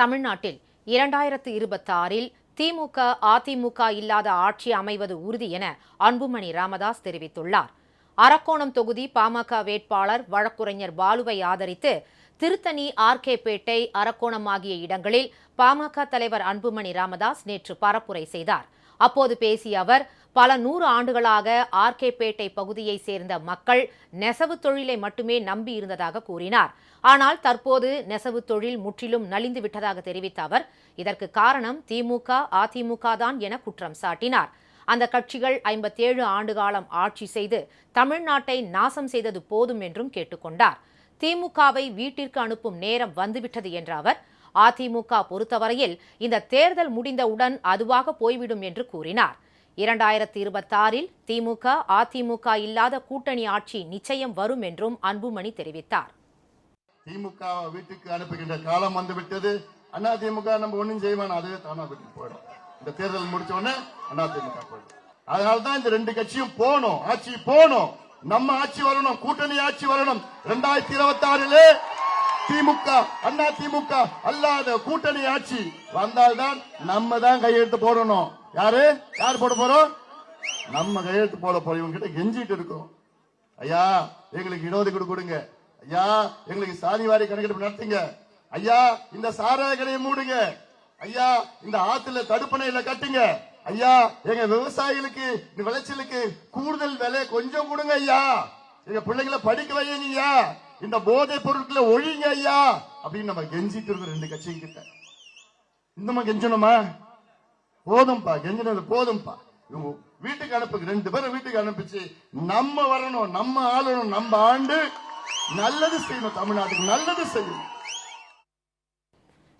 தமிழ்நாட்டில் இரண்டாயிரத்து இருபத்தாறில் திமுக அதிமுக இல்லாத ஆட்சி அமைவது உறுதி என அன்புமணி ராமதாஸ் தெரிவித்துள்ளார். அரக்கோணம் தொகுதி பாமக வேட்பாளர் வழக்குரைஞர் பாலுவை ஆதரித்து திருத்தணி ஆர்கேபேட்டை அரக்கோணம் ஆகிய இடங்களில் பாமக தலைவர் அன்புமணி ராமதாஸ் நேற்று பரப்புரை செய்தார். அப்போது பேசிய அவர் பல நூறு ஆண்டுகளாக ஆர்கேபேட்டை பகுதியை சேர்ந்த மக்கள் நெசவு தொழிலை மட்டுமே நம்பி இருந்ததாக கூறினார். ஆனால் தற்போது நெசவு தொழில் முற்றிலும் நலிந்து விட்டதாக தெரிவித்த அவர் இதற்கு காரணம் திமுக அதிமுக தான் என குற்றம் சாட்டினார். அந்த கட்சிகள் ஐம்பத்தேழு ஆண்டுகாலம் ஆட்சி செய்து தமிழ்நாட்டை நாசம் செய்தது போதும் என்றும் கேட்டுக்கொண்டார். திமுகவை வீட்டிற்கு அனுப்பும் நேரம் வந்துவிட்டது என்ற அவர் அதிமுக பொறுத்தவரையில் இந்த தேர்தல் முடிந்தவுடன் அதுவாக போய்விடும் என்று கூறினார். இரண்டாயிரத்தி இருபத்தாறில் திமுக அதிமுக இல்லாத கூட்டணி ஆட்சி நிச்சயம் வரும் என்றும் அன்புமணி தெரிவித்தார். திமுக வீட்டுக்கு அனுப்புகின்ற காலம் வந்துவிட்டது. அண்ணா திமுக நம்ம ஒன்றும் செய்வான் அதுவே தானா வீட்டுக்கு போயிடும். இந்த தேர்தல் முடிச்ச உடனே அண்ணா திமுக போயிடும். அதனாலதான் இந்த ரெண்டு கட்சியும் போகணும். ஆட்சி போகணும். நம்ம ஆட்சி வரணும். கூட்டணி ஆட்சி வரணும். இரண்டாயிரத்தி இருபத்தி ஆறுல திமுக அண்ணா திமுக அல்லாத கூட்டணி ஆட்சி வந்தால்தான் நம்ம தான் கையெழுத்து போடணும். யாரு? யார் போட போறோம்? நம்ம கையெழுத்து போட போறோம். இவங்க கிட்ட கெஞ்சிட்டு இருக்கோம். ஐயா எங்களுக்கு இடஒதுக்கீடு கொடுங்க. ஐயா எங்களுக்கு சாதிவாரி கணக்கெடுப்பு நடத்துங்க. ஐயா இந்த சாராய கடையை மூடுங்க. ஐயா இந்த ஆத்துல தடுப்பணையில கட்டுங்க. ஐயா எங்க விவசாயிகளுக்கு இந்த விளைச்சலுக்கு கூடுதல் விலை கொஞ்சம் கொடுங்க ஐயா. எங்க பிள்ளைங்களை படிக்க வைங்க ஐயா. இந்த போதை பொருட்களை ஒழிங்க ஐயா அப்படின்னு நம்ம கெஞ்சிட்டு இருக்கோம் ரெண்டு கட்சியும் கிட்ட. இன்னுமா கெஞ்சணுமா? போதும்பா கெஞ்சினது போதும்பா. இவங்க வீட்டுக்கு அனுப்புங்க. ரெண்டு பேரும் வீட்டுக்கு அனுப்பிச்சு நம்ம வரணும் நம்ம ஆளணும் நம்ம ஆண்டு நல்லது செய்யணும் தமிழ்நாட்டுக்கு நல்லது செய்யணும்.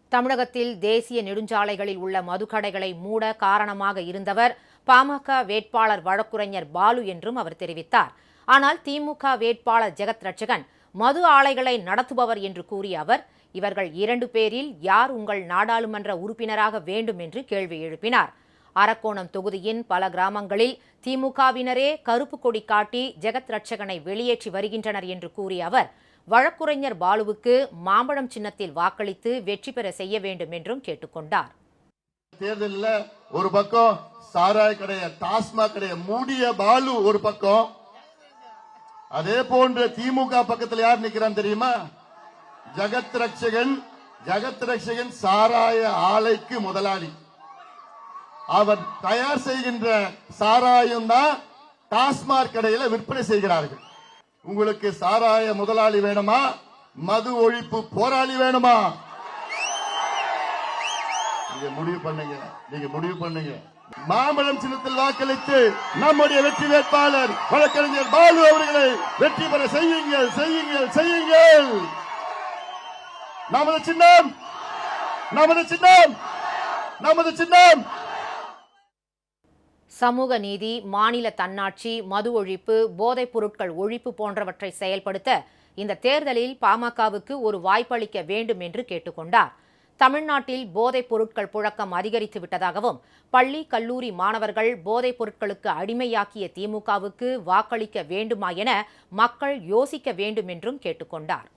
தமிழகத்தில் தேசிய நெடுஞ்சாலைகளில் உள்ள மதுக்கடைகளை மூட காரணமாக இருந்தவர் பாமக வேட்பாளர் வழக்குரைஞர் பாலு என்றும் அவர் தெரிவித்தார். ஆனால் திமுக வேட்பாளர் ஜெகத் ரட்சகன் மது ஆலைகளை நடத்துபவர் என்று கூறிய அவர் இவர்கள் இரண்டு பேரில் யார் உங்கள் நாடாளுமன்ற உறுப்பினராக வேண்டும் என்று கேள்வி எழுப்பினார். அரக்கோணம் தொகுதியின் பல கிராமங்களில் திமுகவினரே கருப்பு கொடி காட்டி ஜெகத் ரட்சகனை வெளியேற்றி வருகின்றனர் என்று கூறிய அவர் வழக்குரைஞர் பாலுவுக்கு மாம்பழம் சின்னத்தில் வாக்களித்து வெற்றி பெற செய்ய வேண்டும் என்றும் கேட்டுக்கொண்டார் தேர்தலில் ஒரு பக்கம் சாராய கடைய டாஸ்மாக் கடைய மூடிய பாலு ஒரு பக்கம் அதே போன்று திமுக பக்கத்தில் யார் நிக்கிறான் தெரியுமா? ஜெகத் ரட்சகன். ஜெகத் ரட்சகன் சாராய ஆலைக்கு முதலாளி. அவர் தயார் செய்கின்ற சாராயம் தான் டாஸ்மாக் கடையில விற்பனை செய்கிறார்கள். உங்களுக்கு சாராய முதலாளி வேணுமா? மது ஒழிப்பு போராளி வேணுமா? நீங்க முடிவு பண்ணுங்க. நீங்க முடிவு பண்ணுங்க. மாம்பழம் சின்னத்தில் வாக்களித்து நம்முடைய வெற்றி வேட்பாளர் வழக்கறிஞர் பாலு அவர்களை வெற்றி பெற செய்யுங்கள் செய்யுங்கள் செய்யுங்கள். நமது சின்னம் நமது சின்னம் நமது சின்னம். சமூக நீதி மாநில தன்னாட்சி மது ஒழிப்பு போதைப் பொருட்கள் ஒழிப்பு போன்றவற்றை செயல்படுத்த இந்த தேர்தலில் பாமகவுக்கு ஒரு வாய்ப்பளிக்க வேண்டும் என்று கேட்டுக்கொண்டார். தமிழ்நாட்டில் போதைப் பொருட்கள் புழக்கம் அதிகரித்து விட்டதாகவும் பள்ளி கல்லூரி மாணவர்கள் போதைப் பொருட்களுக்கு அடிமையாக்கிய திமுகவுக்கு வாக்களிக்க வேண்டுமா என மக்கள் யோசிக்க வேண்டும் என்றும் கேட்டுக்கொண்டார்.